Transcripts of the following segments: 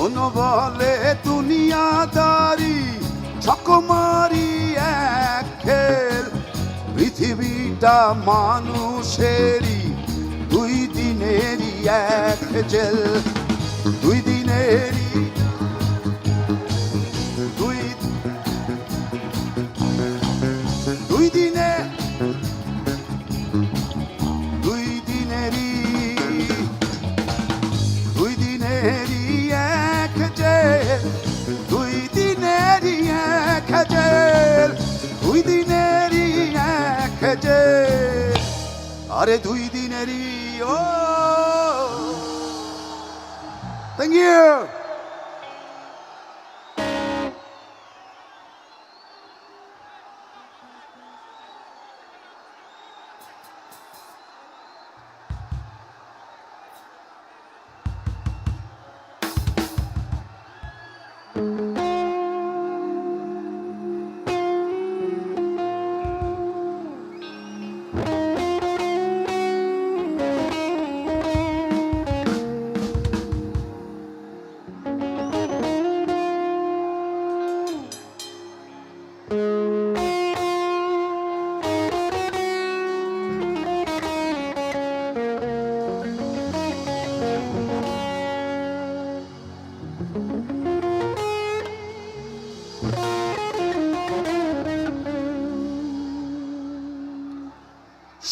মন বলে দুনিয়াদারি ছকমারি এক খেল। পৃথিবীটা মানুষেরই দুই দিনেরই এক জেল। দুই দিনেরই এক আরে দুই দিনেরই ও। থ্যাংক ইউ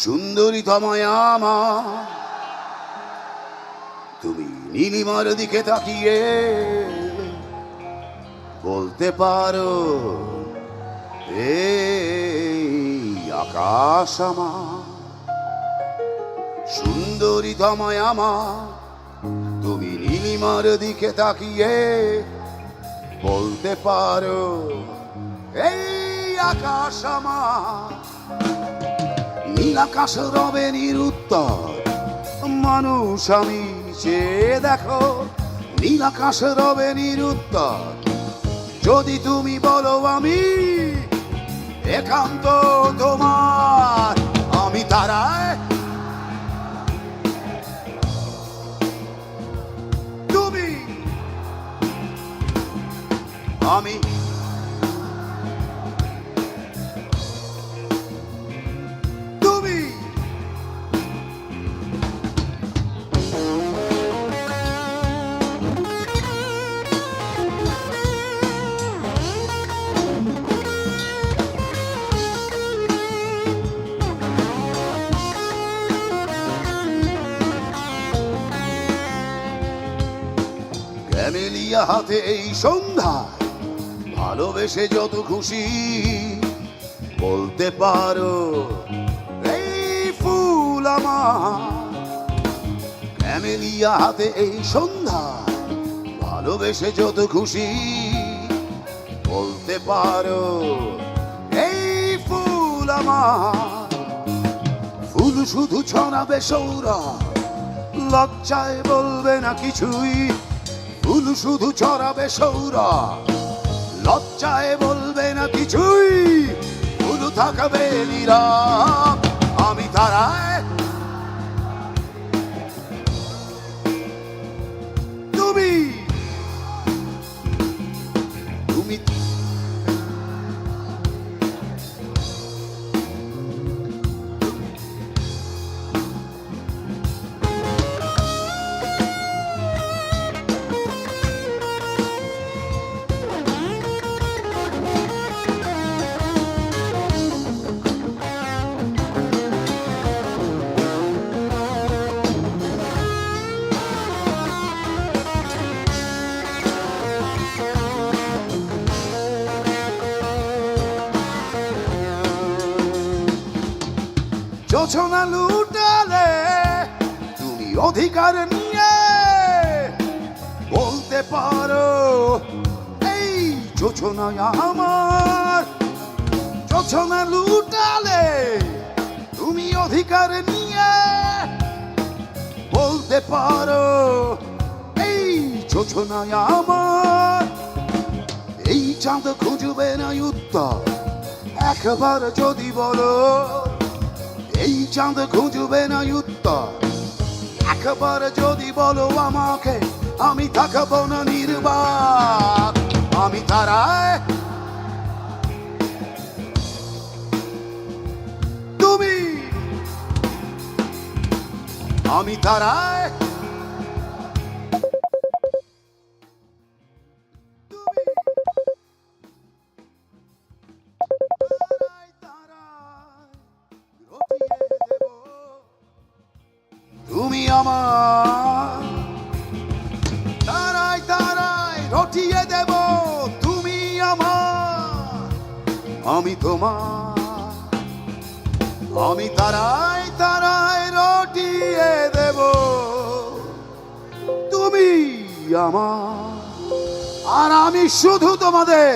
সুন্দরী তময়ামা তুমি নীলিমার দিকে তাকিয়ে বলতে পারো, এই আকাশ আমার। সুন্দরী তময়ামা তুমি নীলিমার দিকে তাকিয়ে বলতে পারো, এই আকাশ আমার। নীল আকাশ রবে নিরুত্তর। মানুষ আমি চেয়ে দেখো নীল আকাশ রবে নিরুত্তর। যদি তুমি বলো আমি, একান্ত তোমার, আমি তারায়। তুমি, আমি ক্যামেলিয়া হাতে এই সন্ধ্যা ভালোবেসে যত খুশি বলতে পারো, এই ফুল আমার। ক্যামেলিয়া হাতে এই সন্ধ্যা ভালোবেসে যত খুশি বলতে পারো, এই ফুল আমার। ফুল শুধু ছড়াবে সৌরা লজ্জায় বলবে না কিছুই। ফুল শুধু ছড়াবে সৌরা। লজ্জায় বলবে না কিছুই ফুল থাকবে নীরব আমি তারায় অধিকার নিয়ে বলতে পারো, এই যোচনায় আমার যোচনা লুটালে তুমি অধিকার নিয়ে বলতে পারো, এই যোচনায় আমার এই চাঁদ খুঁজবে না উত্তর। একবার যদি বলো, এই চাঁদ খুঁজবে না উত্তর। একবার যদি বলো আমাকে আমি থাকব না নির্বাক। আমি তারায়। তুমি। আমি তারায়। আমার তারায় তারায় রটিয়ে দেব, তুমি আমার। আমি তোমার। আমি তারায় তারায় রটিয়ে দেব, তুমি আমার। আর আমি শুধু তোমাদের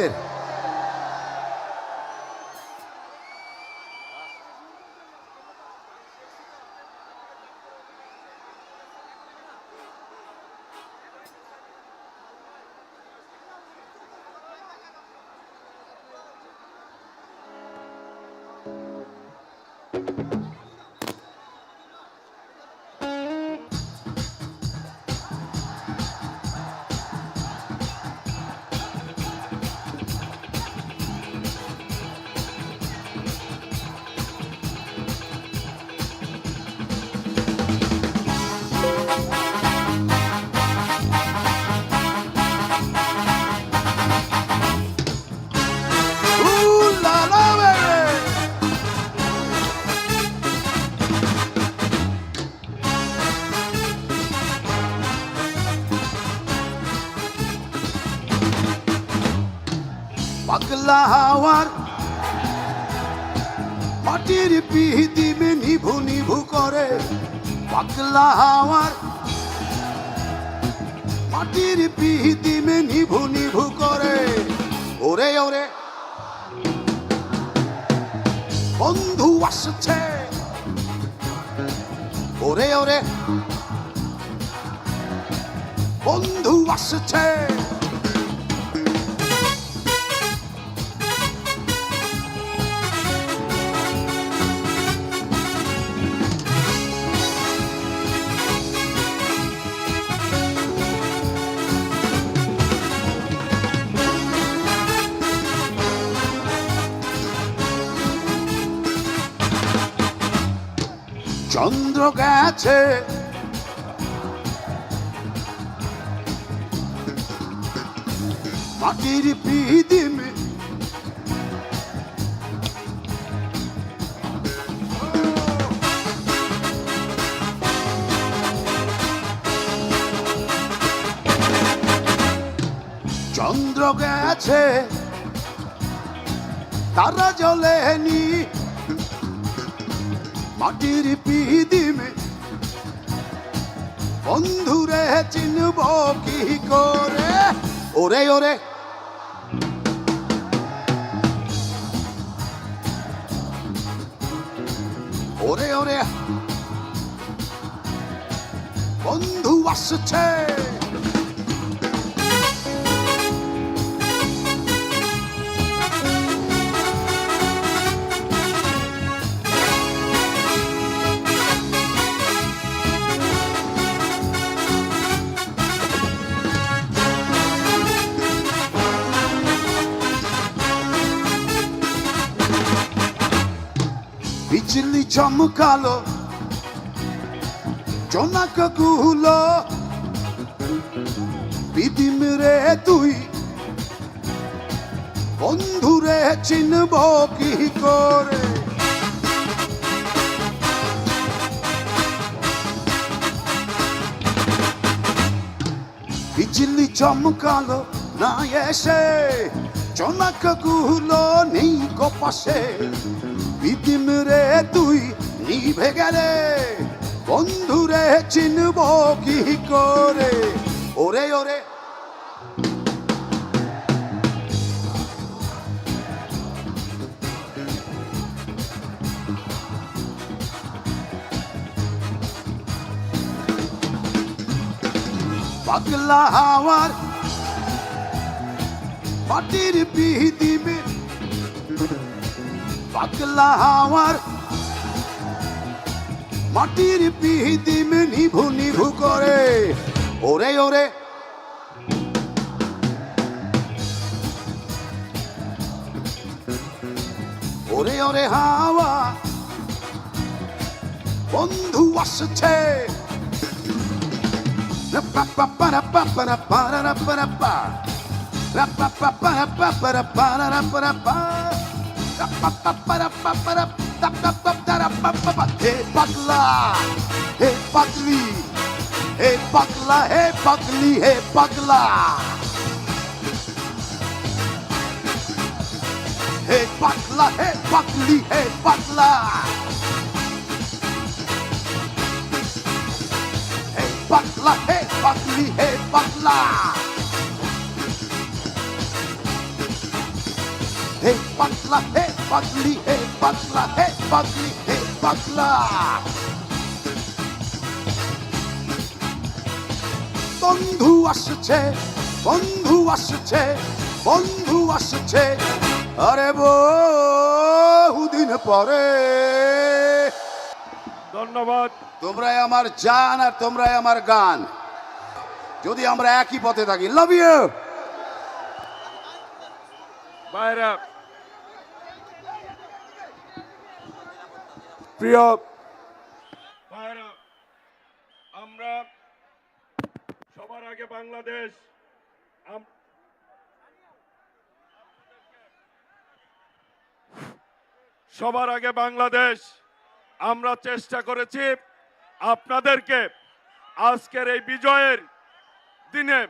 পাগলা হাওয়ার মাটির পিহিদিবে নিভু নিভু করে। পাগলা হাওয়ার মাটির পিহিদিবে নিভু নিভু করে। ওরে ওরে। বন্ধু আসছে। ওরে ওরে। বন্ধু আসছে। চন্দ্র গেছে। মাটির পিদিমে চন্দ্র গেছে। তারা জ্বলেনি মাটির পিদিমে বন্ধুরে চিনব কি করে? ওরে ওরে। ওরে ওরে। বন্ধু আসছে। বিজলি চমকালো জনকগুলো বিদিম রে তুই বন্ধুরে চিনব কি করে? বিজলি চমকালো না এসে, জনকগুলো নেই কপাশে বিদিম রে তুই, নিভে গেলে। বন্ধুরে চিনব কি করে? ওরে ওরে। পাগলা হাওয়ার মাটির পিহিদিবে পাগলা হাওয়ার মাটির পিহিদিমে নিভু নিভু করে। ওরে ওরে। ওরে ওরে হাওয়া বন্ধু আসছে। হে পাগলা হে পাগলি হে পাগলা হে পাগলি হে পাগলা হে পাগলা হে পাগলি হে পাগলা হে পাগলা হে পাগলি হে পাগলা হে পাগলা হে পাগলি হে পাগলা হে পাগলি হে পাগলা বন্ধু আসছে বন্ধু আসছে বন্ধু আসছে। আরে বহুদিন পরে। ধন্যবাদ। তোমরাই আমার জান আর তোমরাই আমার গান। যদি আমরা একই পথে থাকি লাভ ইউ ভাইরা প্রিয় আমরা সবার আগে বাংলাদেশ সবার আগে বাংলাদেশ, আমরা চেষ্টা করেছি আপনাদেরকে আজকের এই বিজয়ের দিনে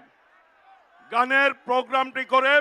গানের প্রোগ্রামটি করে